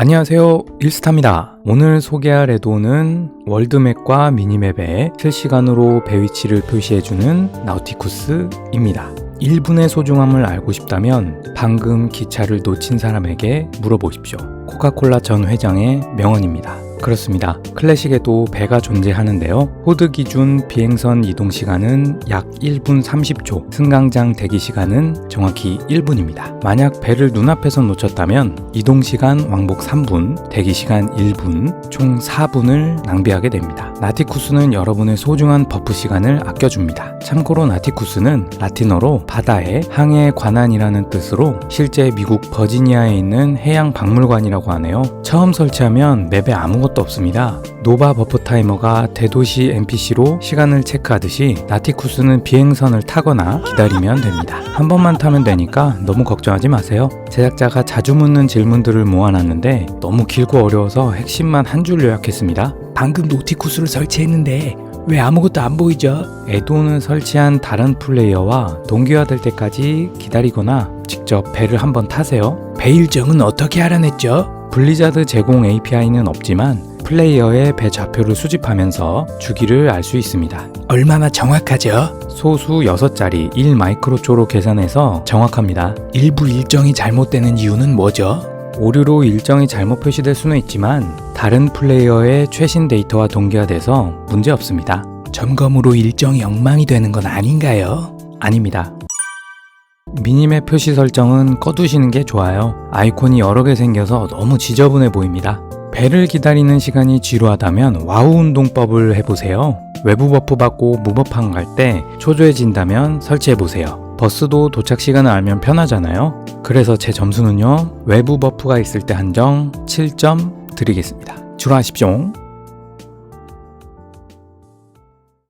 안녕하세요. 일스타입니다. 오늘 소개할 에도는 월드맵과 미니맵에 실시간으로 배 위치를 표시해주는 나우티쿠스입니다. 1분의 소중함을 알고 싶다면 방금 기차를 놓친 사람에게 물어보십시오. 코카콜라 전 회장의 명언입니다 그렇습니다. 클래식에도 배가 존재하는데요. 호드 기준 비행선 이동 시간은 약 1분 30초, 승강장 대기 시간은 정확히 1분입니다. 만약 배를 눈앞에서 놓쳤다면 이동 시간 왕복 3분, 대기 시간 1분, 총 4분을 낭비하게 됩니다. 나티쿠스는 여러분의 소중한 버프 시간을 아껴줍니다. 참고로 나티쿠스는 라틴어로 바다의 항해 관한이라는 뜻으로 실제 미국 버지니아에 있는 해양 박물관이라고 하네요. 처음 설치하면 맵에 아무것도 없습니다. 노바 버프 타이머가 대도시 NPC로 시간을 체크하듯이 나티쿠스는 비행선을 타거나 기다리면 됩니다. 한 번만 타면 되니까 너무 걱정하지 마세요. 제작자가 자주 묻는 질문들을 모아놨는데 너무 길고 어려워서 핵심만 한 줄 요약했습니다. 방금 노티쿠스를 설치했는데 왜 아무것도 안 보이죠? 에도는 설치한 다른 플레이어와 동기화될 때까지 기다리거나 직접 배를 한번 타세요. 배 일정은 어떻게 알아냈죠? 블리자드 제공 API는 없지만 플레이어의 배 좌표를 수집하면서 주기를 알 수 있습니다. 얼마나 정확하죠? 소수 6자리 1 마이크로초로 계산해서 정확합니다. 일부 일정이 잘못되는 이유는 뭐죠? 오류로 일정이 잘못 표시될 수는 있지만 다른 플레이어의 최신 데이터와 동기화돼서 문제 없습니다. 점검으로 일정이 엉망이 되는 건 아닌가요? 아닙니다. 미니맵 표시 설정은 꺼두시는 게 좋아요. 아이콘이 여러 개 생겨서 너무 지저분해 보입니다. 배를 기다리는 시간이 지루하다면 와우 운동법을 해보세요. 외부 버프 받고 무버팡 갈때 초조해진다면 설치해보세요. 버스도 도착 시간을 알면 편하잖아요. 그래서 제 점수는요, 외부 버프가 있을 때 한정 7점 드리겠습니다. 주로 하십시오.